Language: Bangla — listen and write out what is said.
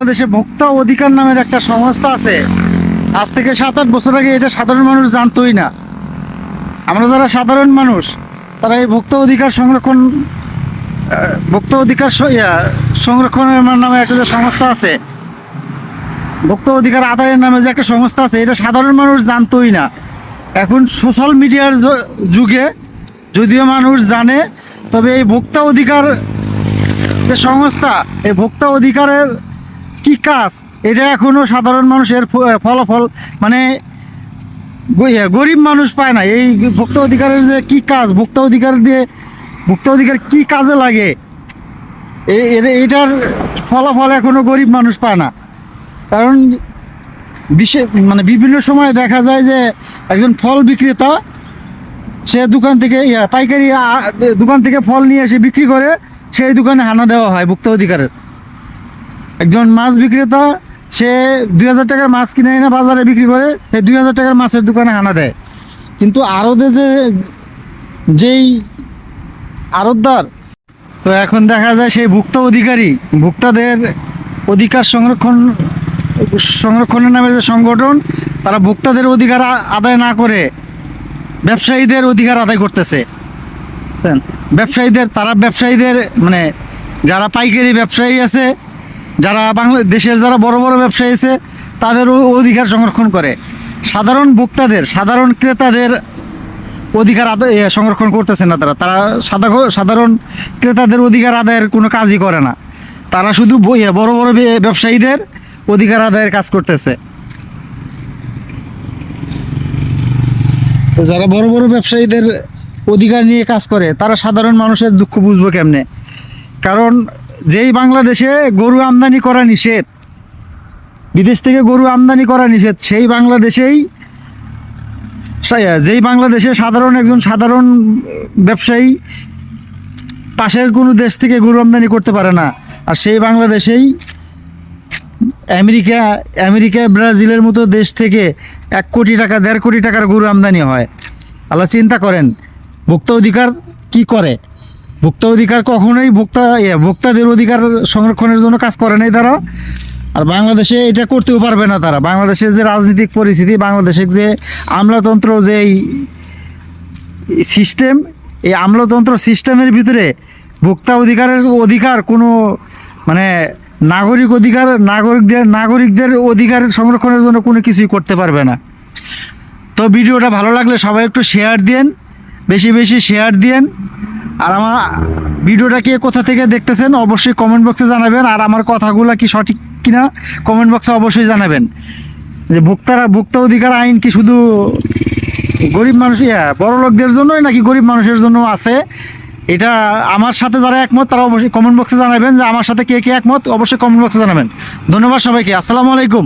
বাংলাদেশে ভোক্তা অধিকার নামের একটা সংস্থা আছে। আজ থেকে সাত আট বছর আগে এটা সাধারণ মানুষ জানতোই না। আমরা যারা সাধারণ মানুষ, তারা এই ভোক্তা অধিকার সংরক্ষণ ভোক্তা অধিকার সংরক্ষণের নামে একটা যে সংস্থা আছে, ভোক্তা অধিকার আদায়ের নামে যে একটা সংস্থা আছে, এটা সাধারণ মানুষ জানতোই না। এখন সোশ্যাল মিডিয়ার যুগে যদিও মানুষ জানে, তবে এই ভোক্তা অধিকার যে সংস্থা, এই ভোক্তা অধিকারের কি কাজ? এটা এখনও সাধারণ মানুষের ফলাফল মানে গরিব মানুষ পায় না। এই ভোক্তা অধিকারের যে কি কাজ? ভোক্তা অধিকার দিয়ে, ভোক্তা অধিকার কি কাজে লাগে? এটার ফলাফল এখনও গরিব মানুষ পায় না। কারণ বিশেষ মানে বিভিন্ন সময় দেখা যায় যে একজন ফল বিক্রেতা, সে দোকান থেকে পাইকারি দোকান থেকে ফল নিয়ে এসে বিক্রি করে, সেই দোকানে হানা দেওয়া হয় ভোক্তা অধিকারের। একজন মাছ বিক্রেতা, সে দুই হাজার টাকার মাছ কিনে এনে বাজারে বিক্রি করে সেই দুই হাজার টাকার মাছের দোকানে হানা দেয়। কিন্তু আরদে যে, যেই আরতদার তো এখন দেখা যায় সেই ভুক্ত অধিকারী, ভোক্তাদের অধিকার সংরক্ষণ, সংরক্ষণের নামে যে সংগঠন, তারা ভোক্তাদের অধিকার আদায় না করে ব্যবসায়ীদের অধিকার আদায় করতেছে। ব্যবসায়ীদের, তারা ব্যবসায়ীদের মানে যারা পাইকারি ব্যবসায়ী আছে যারা বাংলাদেশের যারা বড় বড় ব্যবসায়ী আছে, তাদের অধিকার সংরক্ষণ করে। সাধারণ ভোক্তাদের, সাধারণ ক্রেতাদের অধিকার আদায় সংরক্ষণ করতেছে না তারা। তারা সাদা সাধারণ ক্রেতাদের অধিকার আদায়ের কোনো কাজই করে না। তারা শুধু বড় বড় ব্যবসায়ীদের অধিকার আদায়ের কাজ করতেছে। যারা বড় বড় ব্যবসায়ীদের অধিকার নিয়ে কাজ করে, তারা সাধারণ মানুষের দুঃখ বুঝব কেমনে? কারণ যেই বাংলাদেশে গরু আমদানি করা নিষেধ, বিদেশ থেকে গরু আমদানি করা নিষেধ, সেই বাংলাদেশেই যেই বাংলাদেশে সাধারণ একজন সাধারণ ব্যবসায়ী পাশের কোনো দেশ থেকে গরু আমদানি করতে পারে না, আর সেই বাংলাদেশেই আমেরিকা আমেরিকা, ব্রাজিলের মতো দেশ থেকে এক কোটি টাকা, দেড় কোটি টাকার গরু আমদানি হয়। আল্লাহ চিন্তা করেন, ভোক্তা অধিকার কি করে? ভোক্তা অধিকার কখনোই ভোক্তা ভোক্তাদের অধিকার সংরক্ষণের জন্য কাজ করে নাই তারা। আর বাংলাদেশে এটা করতেও পারবে না তারা। বাংলাদেশের যে রাজনৈতিক পরিস্থিতি, বাংলাদেশের যে আমলাতন্ত্র যে সিস্টেম, এই আমলাতন্ত্র সিস্টেমের ভিতরে ভোক্তা অধিকারের অধিকার, কোনো মানে নাগরিক অধিকার, নাগরিকদের নাগরিকদের অধিকার সংরক্ষণের জন্য কোনো কিছুই করতে পারবে না। তো ভিডিওটা ভালো লাগলে সবাই একটু শেয়ার দিন বেশি বেশি শেয়ার দিন আর আমার ভিডিওটা কে কোথা থেকে দেখতেছেন অবশ্যই কমেন্ট বক্সে জানাবেন। আর আমার কথাগুলো কি সঠিক কিনা কমেন্ট বক্সে অবশ্যই জানাবেন। যে ভোক্তারা, ভোক্তা অধিকার আইন কি শুধু গরিব মানুষ, ইয়া, বড় লোকদের জন্যই নাকি গরিব মানুষের জন্য আছে? এটা আমার সাথে যারা একমত, তারা অবশ্যই কমেন্ট বক্সে জানাবেন। যে আমার সাথে কে কে একমত, অবশ্যই কমেন্ট বক্সে জানাবেন। ধন্যবাদ সবাইকে। আসসালামু আলাইকুম।